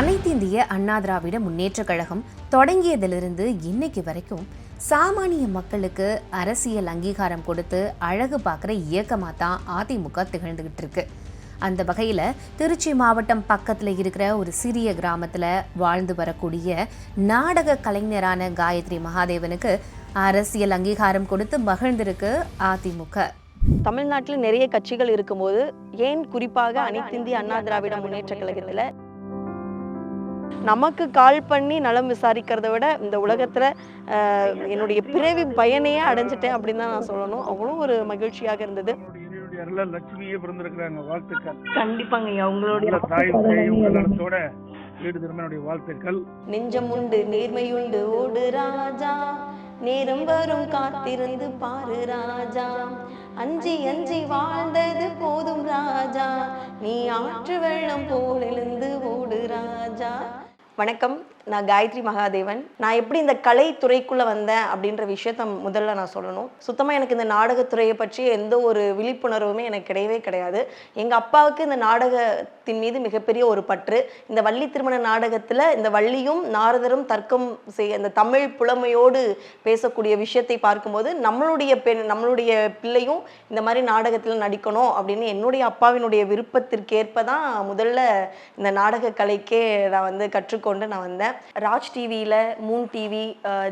அனைத்திந்திய அண்ணா திராவிட முன்னேற்றக் கழகம் தொடங்கியதிலிருந்து இன்னைக்கு வரைக்கும் சாமானிய மக்களுக்கு அரசியல் அங்கீகாரம் கொடுத்து அழகு பார்க்குற இயக்கமாக தான் அதிமுக திகழ்ந்துகிட்டு இருக்கு. அந்த வகையில் திருச்சி மாவட்டம் பக்கத்தில் இருக்கிற ஒரு சிறிய கிராமத்தில் வாழ்ந்து வரக்கூடிய நாடக கலைஞரான காயத்ரி மகாதேவனுக்கு அரசியல் அங்கீகாரம் கொடுத்து மகிழ்ந்திருக்கு அதிமுக. தமிழ்நாட்டில் நிறைய கட்சிகள் இருக்கும்போது ஏன் குறிப்பாக அனைத்திந்திய அண்ணா திராவிட முன்னேற்ற கழகத்தில் நமக்கு கால் பண்ணி நலம் விசாரிக்கிறத விட இந்த உலகத்துல என்னுடைய பிறவி பயனையே அடைஞ்சிட்டேன் அப்படின்னு தான் நான் சொல்லணும். அவ்வளோ ஒரு மகிழ்ச்சியாக இருந்தது. லட்சுமியே பிறந்திருக்கிறாங்க. வாழ்த்துக்கள். கண்டிப்பாங்க தாய் நலத்தோட வீடு திருமனுடைய வாழ்த்துக்கள். நெஞ்சம் உண்டு நேர்மையுண்டு. ஓடு ராஜா நேரம் வரும் காத்திருந்து பாரு ராஜா. அஞ்சி அஞ்சி வாழ்ந்தது போதும் ராஜா. நீ ஆற்று வெள்ளம் போல் எழுந்து ஓடு ராஜா. வணக்கம். நான் காயத்ரி மகாதேவன். நான் எப்படி இந்த கலைத்துறைக்குள்ள வந்தேன் அப்படின்ற விஷயத்த முதல்ல நான் சொல்லணும். சுத்தமாக எனக்கு இந்த நாடகத்துறையை பற்றி எந்த ஒரு விழிப்புணர்வுமே எனக்கு கிடையவே கிடையாது. எங்கள் அப்பாவுக்கு இந்த நாடகத்தின் மீது மிகப்பெரிய ஒரு பற்று. இந்த வள்ளி திருமண நாடகத்தில் இந்த வள்ளியும் நாரதரும் தர்க்கம் செய்ய இந்த தமிழ் புலமையோடு பேசக்கூடிய விஷயத்தை பார்க்கும்போது நம்மளுடைய பெண் நம்மளுடைய பிள்ளையும் இந்த மாதிரி நாடகத்தில் நடிக்கணும் அப்படின்னு என்னுடைய அப்பாவினுடைய விருப்பத்திற்கேற்ப தான் முதல்ல இந்த நாடக கலைக்கே நான் வந்து கொண்டு நான் வந்தேன். ராஜ் டிவியில் மூன் டிவி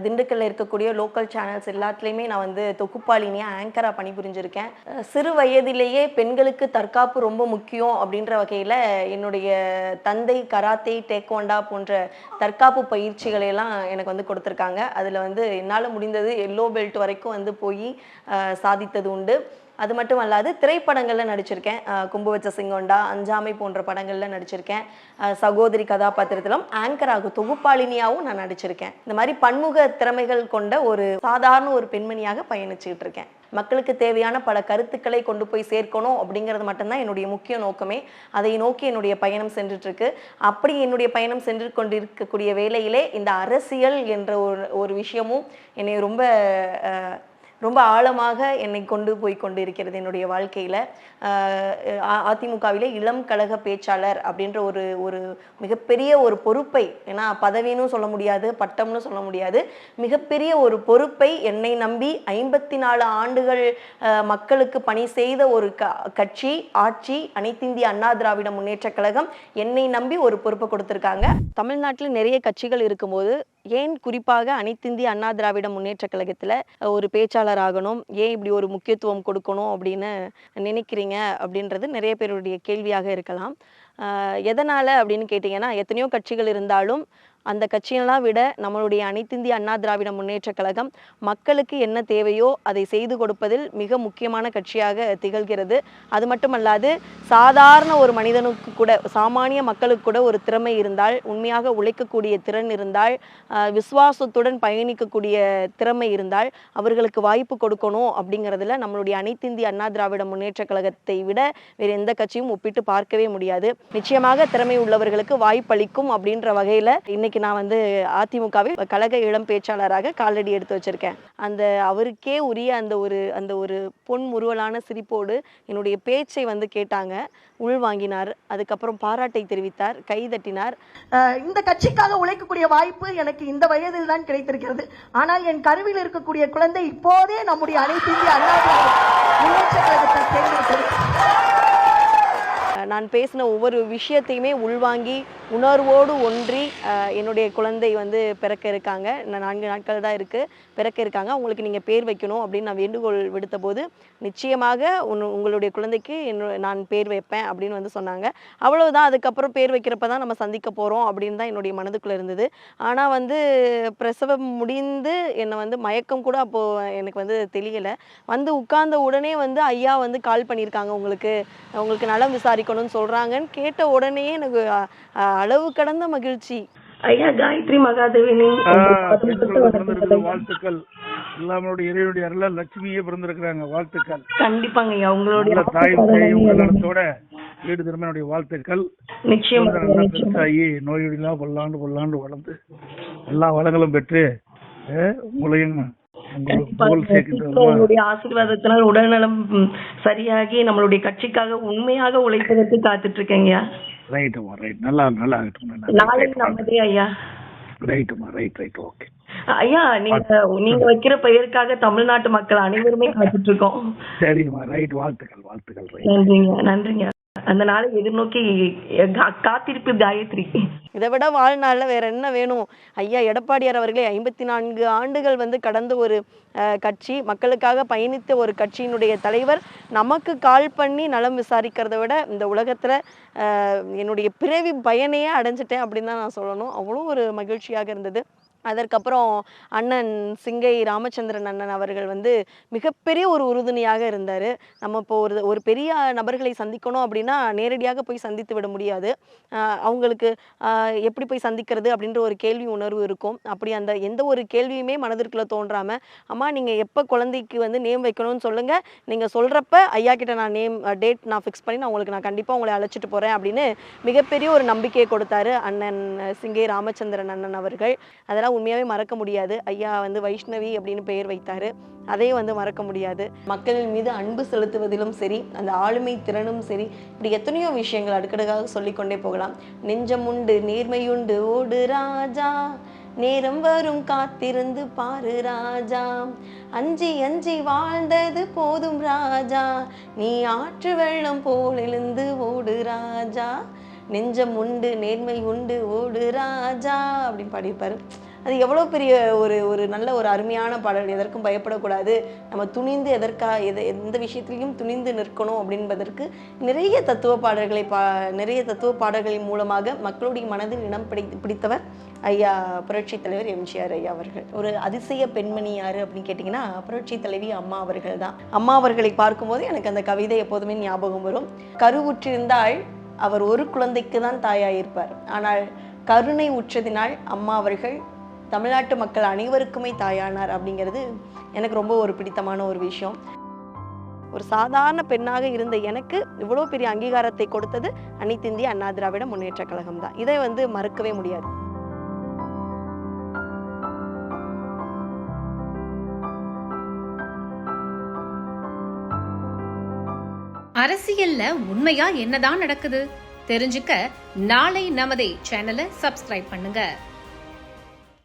திண்டுக்கல்ல இருக்கக்கூடிய லோக்கல் சேனல்ஸ் எல்லாத்துலேயுமே நான் வந்து தொகுப்பாளினியாக ஆங்கராக பணிபுரிஞ்சிருக்கேன். சிறு வயதிலேயே பெண்களுக்கு தற்காப்பு ரொம்ப முக்கியம் அப்படின்ற வகையில் என்னுடைய தந்தை கராத்தே டேக்வாண்டா போன்ற தற்காப்பு பயிற்சிகளையெல்லாம் எனக்கு வந்து கொடுத்துருக்காங்க. அதில் வந்து என்னால் முடிந்தது எல்லோ பெல்ட் வரைக்கும் வந்து போய் சாதித்தது உண்டு. அது மட்டும் அல்லாது திரைப்படங்களில் நடிச்சிருக்கேன். அஹ் கும்பு வச்ச அஞ்சாமை போன்ற படங்களில் நடிச்சிருக்கேன். சகோதரி கதாபாத்திரத்திலும் ஆங்கராக தொகுப்பாளினியாகவும் நான் நடிச்சிருக்கேன். இந்த மாதிரி பன்முக திறமைகள் கொண்ட ஒரு சாதாரண ஒரு பெண்மணியாக பயணிச்சுக்கிட்டு இருக்கேன். மக்களுக்கு தேவையான பல கருத்துக்களை கொண்டு போய் சேர்க்கணும் அப்படிங்கிறது மட்டும்தான் என்னுடைய முக்கிய நோக்கமே. அதை நோக்கி என்னுடைய பயணம் சென்றுட்டு அப்படி என்னுடைய பயணம் சென்று கொண்டிருக்கக்கூடிய வேலையிலே இந்த அரசியல் என்ற ஒரு ஒரு விஷயமும் என்னை ரொம்ப ரொம்ப ஆழமாக என்னை கொண்டு போய் கொண்டு இருக்கிறது என்னுடைய வாழ்க்கையில். அதிமுகவிலே இளம் கழக பேச்சாளர் அப்படின்ற ஒரு ஒரு மிகப்பெரிய ஒரு பொறுப்பை ஏன்னா பதவின்னு சொல்ல முடியாது பட்டம்னு சொல்ல முடியாது மிகப்பெரிய ஒரு பொறுப்பை என்னை நம்பி ஐம்பத்தி நாலு ஆண்டுகள் மக்களுக்கு பணி செய்த ஒரு க கட்சி ஆட்சி அனைத்திந்திய அண்ணா திராவிட முன்னேற்ற கழகம் என்னை நம்பி ஒரு பொறுப்பை கொடுத்துருக்காங்க. தமிழ்நாட்டில் நிறைய கட்சிகள் இருக்கும்போது ஏன் குறிப்பாக அனைத்திந்திய அண்ணா திராவிட முன்னேற்ற கழகத்தில் ஒரு பேச்சாளர் ஆகணும்? ஏன் இப்படி ஒரு முக்கியத்துவம் கொடுக்கணும் அப்படின்னு நினைக்கிறீங்க? அப்படின்றது நிறைய பேருடைய கேள்வியாக இருக்கலாம். எதனால் அப்படின்னு கேட்டிங்கன்னா எத்தனையோ கட்சிகள் இருந்தாலும் அந்த கட்சியெல்லாம் விட நம்மளுடைய அனைத்திந்திய அண்ணா திராவிட முன்னேற்ற கழகம் மக்களுக்கு என்ன தேவையோ அதை செய்து கொடுப்பதில் மிக முக்கியமான கட்சியாக திகழ்கிறது. அது மட்டுமல்லாது சாதாரண ஒரு மனிதனுக்கு கூட சாமானிய மக்களுக்கு கூட ஒரு திறமை இருந்தால் உண்மையாக உழைக்கக்கூடிய திறன் இருந்தால் விசுவாசத்துடன் பயணிக்கக்கூடிய திறமை இருந்தால் அவர்களுக்கு வாய்ப்பு கொடுக்கணும் அப்படிங்கிறதுல நம்மளுடைய அனைத்திந்திய அண்ணா திராவிட முன்னேற்ற கழகத்தை விட வேறு எந்த கட்சியும் ஒப்பிட்டு பார்க்கவே முடியாது. நிச்சயமாக திறமை உள்ளவர்களுக்கு வாய்ப்பளிக்கும் அப்படின்ற வகையில் இன்னைக்கு நான் வந்து அதிமுகவில் கழக இளம் பேச்சாளராக காலடி எடுத்து வச்சிருக்கேன். அந்த அவருக்கே உரிய அந்த ஒரு அந்த ஒரு பொன் முறுவலான சிரிப்போடு என்னுடைய பேச்சை வந்து கேட்டாங்க. உள்வாங்கினார் அதுக்கப்புறம் பாராட்டை தெரிவித்தார் கை தட்டினார். இந்த கட்சிக்காக உழைக்கக்கூடிய வாய்ப்பு எனக்கு இந்த வயதில் தான் கிடைத்திருக்கிறது. ஆனால் என் கருவில் இருக்கக்கூடிய குழந்தை இப்போதே நம்முடைய அனைத்து இந்திய அண்ணா முன்னேற்ற கழகத்தை தேர்ந்தெடுத்தது. நான் பேசின ஒவ்வொரு விஷயத்தையுமே உள்வாங்கி உணர்வோடு ஒன்றி என்னுடைய குழந்தை வந்து பிறக்க இருக்காங்க. நான்கு நாட்கள் தான் இருக்குது பிறக்க இருக்காங்க. அவங்களுக்கு நீங்கள் பேர் வைக்கணும் அப்படின்னு நான் வேண்டுகோள் விடுத்த போது நிச்சயமாக உன் உங்களுடைய குழந்தைக்கு என்னோட நான் பேர் வைப்பேன் அப்படின்னு வந்து சொன்னாங்க. அவ்வளவுதான். அதுக்கப்புறம் பேர் வைக்கிறப்ப தான் நம்ம சந்திக்க போகிறோம் அப்படின்னு தான் என்னுடைய மனதுக்குள்ளே இருந்தது. ஆனால் வந்து பிரசவம் முடிந்து என்னை வந்து மயக்கம் கூட அப்போது எனக்கு வந்து தெரியலை. வந்து உட்கார்ந்த உடனே வந்து ஐயா வந்து கால் பண்ணியிருக்காங்க. உங்களுக்கு உங்களுக்கு நலம் விசாரிக்கணும்னு சொல்கிறாங்கன்னு கேட்ட உடனே எனக்கு அளவு கடந்த மகிழ்ச்சி. ஐயா காயத்ரி மகாதேவினி. வாழ்த்துக்கள். இறைவனுடைய அருளால் லட்சுமியே பிறந்திருக்கிறாங்க வாழ்த்துக்கள். கண்டிப்பாங்க ஐயா உங்களுடைய தாய் சேய் உங்கள் நலத்தோட வீடு திருமனுடைய வாழ்த்துக்கள். நிச்சயமா பெருசாகி நோயொடிலாம் பல்லாண்டு பல்லாண்டு வளர்ந்து எல்லா வளங்களும் பெற்று உங்களையும் உங்களுடைய ஆசீர்வாதத்தினால் உடல்நலம் சரியாகி நம்மளுடைய கட்சிக்காக உண்மையாக உழைப்பதற்கு காத்துட்டு இருக்கேங்கய்யா ரைட்டுமா ரைட் நல்லா நல்லா இருக்கட்டும் நாளை நமதே ஐயா. ரைட்டுமா ரைட் ரைட் ஓகே ஐயா நீங்க நீங்க வைக்கிற பெயருக்காக தமிழ்நாட்டு மக்கள் அனைவருமே காத்துட்டு இருக்கோம் சரிம்மா. ரைட் வாழ்த்துக்கள் வாழ்த்துக்கள். ரைட் நன்றிங்க நன்றிங்க. அந்த நாளை எதிர்நோக்கி கா- காத்திருப்பு காயத்ரி. இதை விட வாழ்நாளில் வேற என்ன வேணும்? ஐயா எடப்பாடியார் அவர்களே ஐம்பத்தி நான்கு ஆண்டுகள் வந்து கடந்த ஒரு கட்சி. மக்களுக்காக பயணித்த ஒரு கட்சியினுடைய தலைவர் நமக்கு கால் பண்ணி நலம் விசாரிக்கிறத விட இந்த உலகத்தில் என்னுடைய பிறவி பயனையே அடைஞ்சிட்டேன் அப்படின்னு தான் நான் சொல்லணும். அவ்வளோ ஒரு மகிழ்ச்சியாக இருந்தது. அதற்கப்புறம் அண்ணன் சிங்கை ராமச்சந்திரன் அண்ணன் அவர்கள் வந்து மிகப்பெரிய ஒரு உறுதுணையாக இருந்தார். நம்ம இப்போ ஒரு ஒரு பெரிய நபர்களை சந்திக்கணும் அப்படின்னா நேரடியாக போய் சந்தித்து விட முடியாது. அவங்களுக்கு எப்படி போய் சந்திக்கிறது அப்படின்ற ஒரு கேள்வி உணர்வு இருக்கும். அப்படி அந்த எந்த ஒரு கேள்வியுமே மனதிற்குள்ளே தோன்றாமல் அம்மா நீங்கள் எப்போ குழந்தைக்கு வந்து நேம் வைக்கணும்னு சொல்லுங்கள் நீங்கள் சொல்கிறப்ப ஐயா கிட்ட நான் நேம் டேட் நான் ஃபிக்ஸ் பண்ணி நான் உங்களுக்கு நான் கண்டிப்பாக உங்களை அழைச்சிட்டு போகிறேன் அப்படின்னு மிகப்பெரிய ஒரு நம்பிக்கையை கொடுத்தாரு அண்ணன் சிங்கை ராமச்சந்திரன் அண்ணன் அவர்கள். அதெல்லாம் அதெல்லாம் உண்மையாகவே மறக்க முடியாது. ஐயா வந்து வைஷ்ணவி அப்படின்னு பெயர் வைத்தார். அதையும் வந்து மறக்க முடியாது. மக்களின் மீது அன்பு செலுத்துவதிலும் சரி அந்த ஆளுமை திறனும் சரி இப்படி எத்தனையோ விஷயங்கள் அடுக்கடுக்காக சொல்லிக்கொண்டே போகலாம். நெஞ்சமுண்டு நேர்மையுண்டு ஓடு ராஜா. நேரம் வரும் காத்திருந்து பாரு ராஜா. அஞ்சி அஞ்சி வாழ்ந்தது போதும் ராஜா. நீ ஆற்று வெள்ளம் போல் எழுந்து ஓடு ராஜா. நெஞ்சம் உண்டு நேர்மை உண்டு ஓடு ராஜா அப்படின்னு பாடியிருப்பாரு. அது எவ்வளோ பெரிய ஒரு ஒரு நல்ல ஒரு அருமையான பாடல். எதற்கும் பயப்படக்கூடாது. நம்ம துணிந்து எதற்கா எது எந்த விஷயத்துலையும் துணிந்து நிற்கணும் அப்படின்பதற்கு நிறைய தத்துவ பாடல்களை பா நிறைய தத்துவ பாடல்களின் மூலமாக மக்களுடைய மனதில் இடம் பிடி பிடித்தவர் ஐயா புரட்சி தலைவர் எம்ஜிஆர் ஐயா அவர்கள். ஒரு அதிசய பெண்மணி யார் அப்படின்னு கேட்டிங்கன்னா புரட்சி தலைவி அம்மா அவர்கள் தான். அம்மா அவர்களை பார்க்கும்போது எனக்கு அந்த கவிதை எப்போதுமே ஞாபகம் வரும். கருவுற்றிருந்தால் அவர் ஒரு குழந்தைக்கு தான் தாயாயிருப்பார். ஆனால் கருணை உற்றதினால் அம்மா அவர்கள் தமிழ்நாட்டு மக்கள் அனைவருக்குமே தாயானார் அப்படிங்கிறது எனக்கு ரொம்ப ஒரு பிடித்தமான ஒரு விஷயம். ஒரு சாதாரண பெண்ணாக இருந்த எனக்கு இவ்வளோ பெரிய அங்கீகாரத்தை கொடுத்தது அனைத்திந்திய அண்ணா திராவிட முன்னேற்ற கழகம் தான். இதை வந்து மறுக்கவே முடியாது. அரசியல்ல உண்மையா என்னதான் நடக்குது? தெரிஞ்சுக்க நாளை நமதே சேனலை சப்ஸ்கிரைப் பண்ணுங்க.